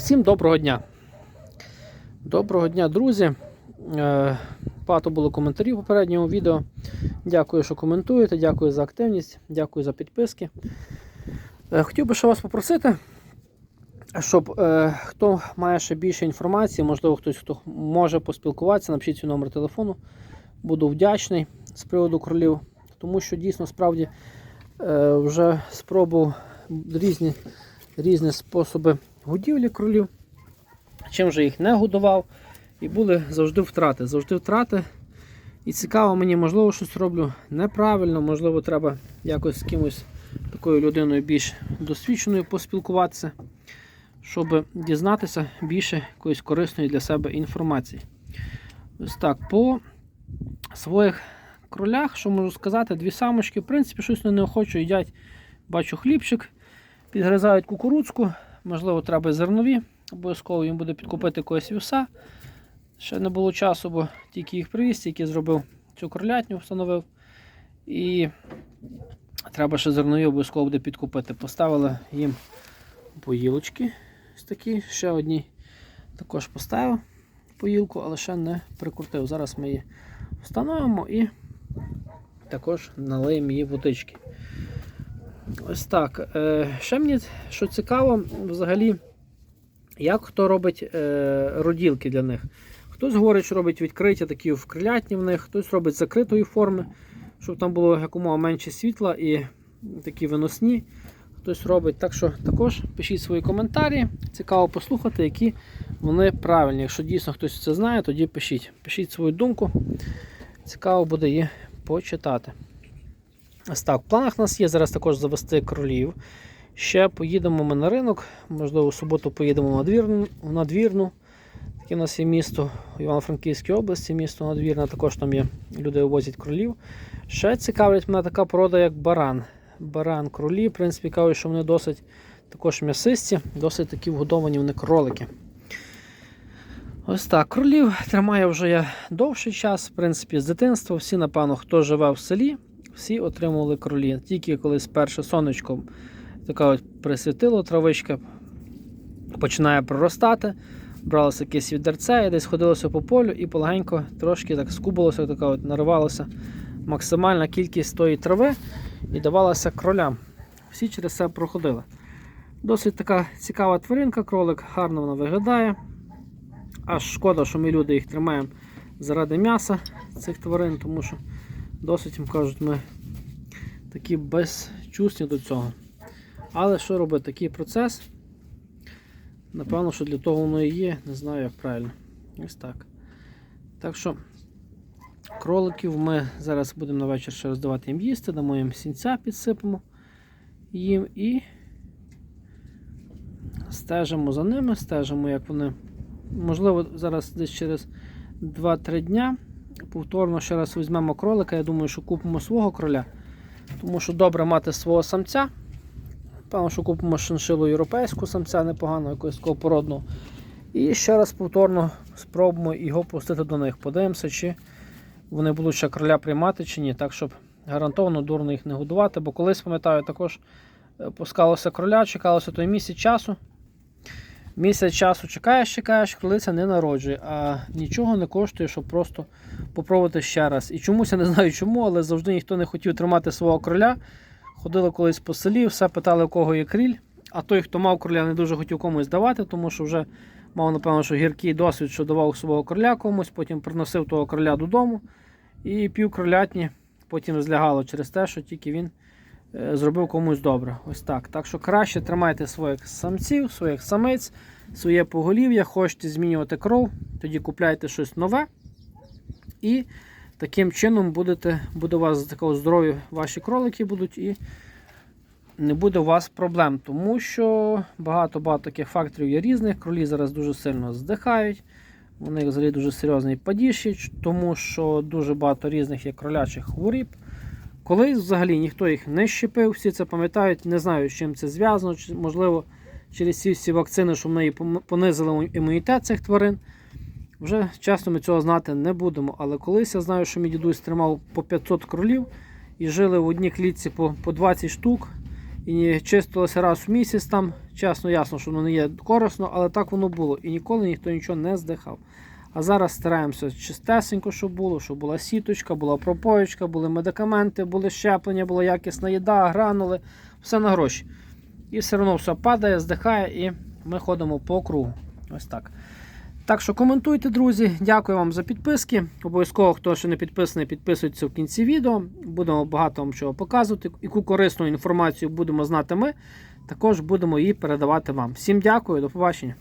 всім доброго дня. Доброго дня, друзі. Е, Багато було коментарів у попередньому відео. Дякую, що коментуєте, дякую за активність, дякую за підписки. Е, Хотів би ще вас попросити, щоб е, хто має ще більше інформації, можливо, хтось хто може поспілкуватися, напишіть свій номер телефону. Буду вдячний з приводу кролів, тому що дійсно справді вже спробував різні, різні способи годівлі кролів, чим же їх не годував. І були завжди втрати. Завжди втрати. І цікаво мені, можливо, щось роблю неправильно, можливо, треба якось з кимось такою людиною більш досвідченою поспілкуватися, щоб дізнатися більше якоїсь корисної для себе інформації. Ось так, по своїх кролях, що можу сказати, дві самочки, в принципі, щось вони неохоче їдять. Бачу хлібчик, підгризають кукурудзку, можливо, треба зернові. Обов'язково їм буде підкупити якогось вівса. Ще не було часу, бо тільки їх привіз, тільки зробив цю кролятню, встановив. І треба ще зернові обов'язково буде підкупити. Поставили їм поїлочки. Ось такі, ще одні також поставив поїлку, але ще не прикрутив. Зараз ми її встановимо і також налиємо її водички. Ось так. Е, Ще мені, що цікаво, взагалі, як хто робить е, роділки для них. Хтось говорить, що робить відкриті такі вкрилятні в них, хтось робить закритої форми, щоб там було якомога менше світла і такі виносні. Хтось робить. Так що також пишіть свої коментарі. Цікаво послухати, які вони правильні. Якщо дійсно хтось це знає, тоді пишіть. Пишіть свою думку. Цікаво буде її почитати. Ось так, в планах у нас є зараз також завести кролів. Ще поїдемо ми на ринок, можливо, у суботу поїдемо в надвірну. Таке у нас є місто в Івано-Франківській області, місто Надвірна, також там є люди возять кролів. Ще цікавить мене така порода, як баран. Баран кролі, в принципі, кажуть, що вони досить також м'ясисті, досить такі вгодовані вони кролики. Ось так, кролів тримаю вже я довший час, в принципі, з дитинства. Всі, напевно, хто живе в селі, всі отримували кролі. Тільки коли перше сонечко така от присвітило травичка, починає проростати бралося якесь відерце і десь ходилося по полю і полегенько трошки так скубилося, така от наривалося максимальна кількість тої трави і давалася кролям. Всі через це проходили. Досить така цікава тваринка, кролик, гарно вона виглядає. Аж шкода, що ми люди їх тримаємо заради м'яса цих тварин, тому що досить їм кажуть, ми такі безчусні до цього. Але що робити? Такий процес. Напевно, що для того воно і є, не знаю, як правильно. Ось так. Так що, кроликів ми зараз будемо на вечір ще роздавати їм їсти, дамо їм сінця, підсипемо їм і стежимо за ними, стежимо, як вони. Можливо, зараз десь через 2-3 дня повторно ще раз візьмемо кролика. Я думаю, що купимо свого кроля, тому що добре мати свого самця. Певно, що купимо шиншилу європейську самця непогано, якогось такого породного. І ще раз повторно спробуємо його пустити до них. Подивимося, чи вони будуть ще кроля приймати чи ні. Так, щоб гарантовано дурно їх не годувати. Бо колись, пам'ятаю, також е, пускалося кроля, чекалося той місяць часу. Місяць часу чекаєш, чекаєш, кролиця не народжує, а нічого не коштує, щоб просто попробувати ще раз. І чомусь я не знаю чому, але завжди ніхто не хотів тримати свого кроля. Ходили колись по селі, все питали, у кого є кріль. А той, хто мав кроля, не дуже хотів комусь давати, тому що вже мав, напевно, що гіркий досвід, що давав свого кроля комусь, потім приносив того кроля додому. І пів кролятні потім злягало через те, що тільки він зробив комусь добре. Ось так. Так що краще тримайте своїх самців, своїх самиць, своє поголів'я, хочете змінювати кров, тоді купляйте щось нове. І Таким чином будете, буде у вас такого здоров'я ваші кролики будуть і не буде у вас проблем, тому що багато-багато таких факторів є різних. Кролі зараз дуже сильно здихають. У них взагалі дуже серйозний падіж, тому що дуже багато різних є кролячих хворіб. Колись взагалі ніхто їх не щепив, всі це пам'ятають, не знаю, з чим це зв'язано, можливо, через ці всі вакцини, що в неї понизили імунітет цих тварин. Вже чесно ми цього знати не будемо. Але колись я знаю, що мій дідусь тримав по 500 кролів і жили в одній клітці по по 20 штук. І чистилося раз в місяць там, Чесно, ясно, що воно не є корисно, але так воно було. І ніколи ніхто нічого не здихав. А зараз стараємося чистесенько, щоб було, щоб була сіточка, була пропоєчка, були медикаменти, були щеплення, була якісна їда, гранули, все на гроші. І все одно все падає, здихає, і ми ходимо по кругу. Ось так. Так що коментуйте, друзі. Дякую вам за підписки. Обов'язково, хто ще не підписаний, підписуйтесь в кінці відео. Будемо багато вам чого показувати. Яку корисну інформацію будемо знати ми. Також будемо її передавати вам. Всім дякую, до побачення.